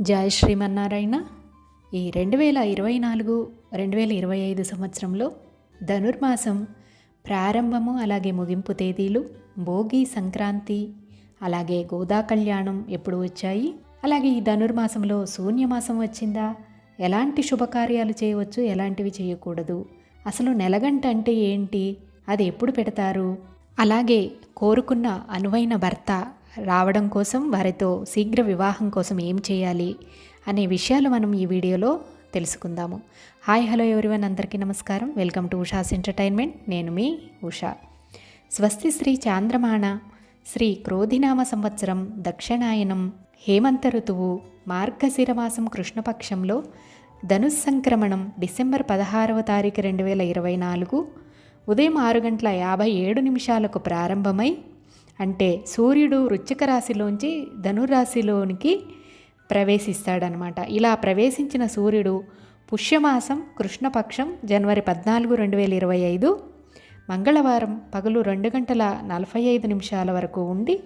జయ శ్రీమన్నారాయణ. ఈ రెండు వేల ఇరవై నాలుగు రెండు వేల ఇరవై ఐదు సంవత్సరంలో ధనుర్మాసం ప్రారంభము అలాగే ముగింపు తేదీలు భోగి సంక్రాంతి అలాగే గోదా కళ్యాణం ఎప్పుడు వచ్చాయి? అలాగే ఈ ధనుర్మాసంలో శూన్యమాసం వచ్చిందా? ఎలాంటి శుభకార్యాలు చేయవచ్చు? ఎలాంటివి చేయకూడదు? అసలు నెలగంట అంటే ఏంటి? అది ఎప్పుడు పెడతారు? అలాగే కోరుకున్న అనువైన భర్త రావడం కోసం వారితో శీఘ్ర వివాహం కోసం ఏం చేయాలి అనే విషయాలు మనం ఈ వీడియోలో తెలుసుకుందాము. Hi hello everyone. అందరికీ నమస్కారం. వెల్కమ్ టు ఉషాస్ ఎంటర్టైన్మెంట్. నేను మీ ఉషా. స్వస్తి శ్రీ చాంద్రమాణ శ్రీ క్రోధినామ సంవత్సరం దక్షిణాయనం హేమంత ఋతువు మార్గశిరమాసం కృష్ణపక్షంలో ధనుస్సంక్రమణం డిసెంబర్ పదహారవ తారీఖు రెండు వేల ఇరవై నాలుగు ఉదయం ఆరు గంటల యాభై ఏడు నిమిషాలకు ప్రారంభమై అంటే సూర్యుడు వృచ్చిక రాశిలోంచి ధనురాశిలోనికి ప్రవేశిస్తాడనమాట. ఇలా ప్రవేశించిన సూర్యుడు పుష్యమాసం కృష్ణపక్షం జనవరి పద్నాలుగు రెండు వేల ఇరవై ఐదు మంగళవారం పగలు రెండు గంటల నలభై ఐదు నిమిషాల వరకు ఉండి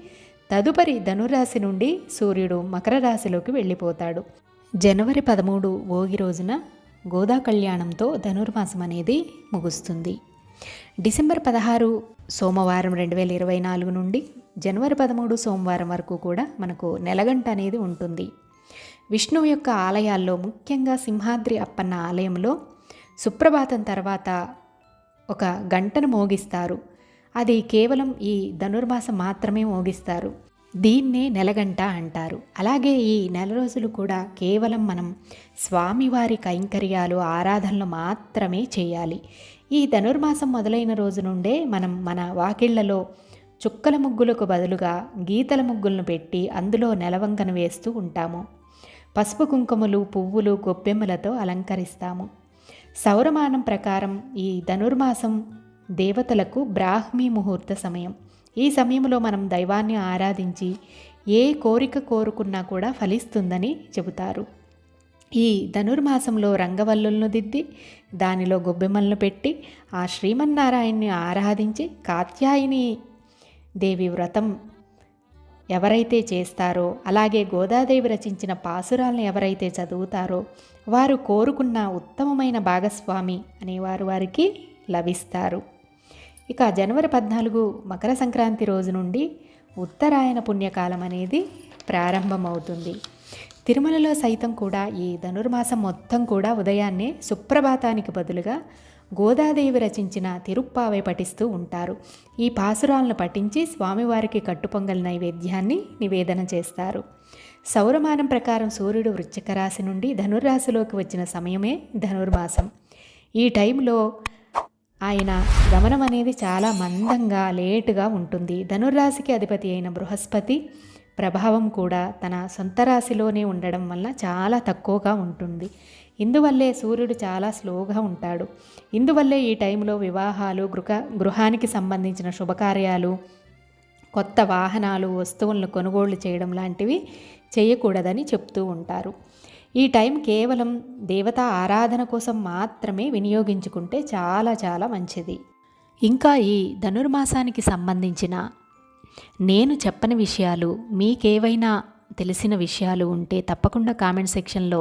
తదుపరి ధనురాశి నుండి సూర్యుడు మకర రాశిలోకి వెళ్ళిపోతాడు. జనవరి పదమూడు భోగి రోజున గోదా కళ్యాణంతో ధనుర్మాసం అనేది ముగుస్తుంది. డిసెంబర్ పదహారు సోమవారం రెండు వేల ఇరవై నాలుగు నుండి జనవరి పదమూడు సోమవారం వరకు కూడా మనకు నెలగంట అనేది ఉంటుంది. విష్ణువు యొక్క ఆలయాల్లో ముఖ్యంగా సింహాద్రి అప్పన్న ఆలయంలో సుప్రభాతం తర్వాత ఒక గంటను మోగిస్తారు. అది కేవలం ఈ ధనుర్మాసం మాత్రమే మోగిస్తారు. దీన్నే నెలగంట అంటారు. అలాగే ఈ నెల రోజులు కూడా కేవలం మనం స్వామివారి కైంకర్యాలు ఆరాధనలు మాత్రమే చేయాలి. ఈ ధనుర్మాసం మొదలైన రోజు నుండే మనం మన వాకిళ్ళలో చుక్కల ముగ్గులకు బదులుగా గీతల ముగ్గులను పెట్టి అందులో నెలవంకన వేస్తూ ఉంటాము. పసుపు కుంకుమలు పువ్వులు గొబ్బెమ్మలతో అలంకరిస్తాము. సౌరమానం ప్రకారం ఈ ధనుర్మాసం దేవతలకు బ్రాహ్మీ ముహూర్త సమయం. ఈ సమయంలో మనం దైవాన్ని ఆరాధించి ఏ కోరిక కోరుకున్నా కూడా ఫలిస్తుందని చెబుతారు. ఈ ధనుర్మాసంలో రంగవల్లులను దిద్ది దానిలో గొబ్బెమ్మలను పెట్టి ఆ శ్రీమన్నారాయణ్ణి ఆరాధించి కాత్యాయిని దేవి వ్రతం ఎవరైతే చేస్తారో అలాగే గోదాదేవి రచించిన పాసురాలను ఎవరైతే చదువుతారో వారు కోరుకున్న ఉత్తమమైన భాగస్వామి అనేవారు వారికి లభిస్తారు. ఇక జనవరి పద్నాలుగు మకర సంక్రాంతి రోజు నుండి ఉత్తరాయణ పుణ్యకాలం అనేది ప్రారంభమవుతుంది. తిరుమలలో సైతం కూడా ఈ ధనుర్మాసం మొత్తం కూడా ఉదయాన్నే సుప్రభాతానికి బదులుగా గోదాదేవి రచించిన తిరుప్పావై పఠిస్తూ ఉంటారు. ఈ పాసురాలను పఠించి స్వామివారికి కట్టుపొంగల్ నైవేద్యాన్ని నివేదన చేస్తారు. సౌరమానం ప్రకారం సూర్యుడు వృశ్చిక రాశి నుండి ధనుర్రాశిలోకి వచ్చిన సమయమే ధనుర్మాసం. ఈ టైంలో ఆయన గమనం అనేది చాలా మందంగా లేటుగా ఉంటుంది. ధనుర్రాశికి అధిపతి అయిన బృహస్పతి ప్రభావం కూడా తన సొంత రాశిలోనే ఉండడం వల్ల చాలా తక్కువగా ఉంటుంది. ఇందువల్లే సూర్యుడు చాలా స్లోగా ఉంటాడు. ఇందువల్లే ఈ టైంలో వివాహాలు గృహ గృహానికి సంబంధించిన శుభకార్యాలు కొత్త వాహనాలు వస్తువులను కొనుగోళ్ళు చేయడం లాంటివి చేయకూడదని చెప్తూ ఉంటారు. ఈ టైం కేవలం దేవతా ఆరాధన కోసం మాత్రమే వినియోగించుకుంటే చాలా చాలా మంచిది. ఇంకా ఈ ధనుర్మాసానికి సంబంధించిన నేను చెప్పని విషయాలు మీకేవైనా తెలిసిన విషయాలు ఉంటే తప్పకుండా కామెంట్ సెక్షన్లో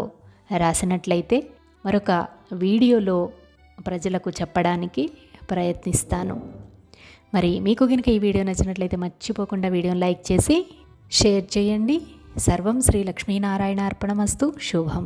రాసినట్లయితే మరొక వీడియోలో ప్రజలకు చెప్పడానికి ప్రయత్నిస్తాను. మరి మీకు కనుక ఈ వీడియో నచ్చినట్లయితే మర్చిపోకుండా వీడియోని లైక్ చేసి షేర్ చేయండి. సర్వం శ్రీ లక్ష్మీనారాయణ అర్పణమస్తు శుభం.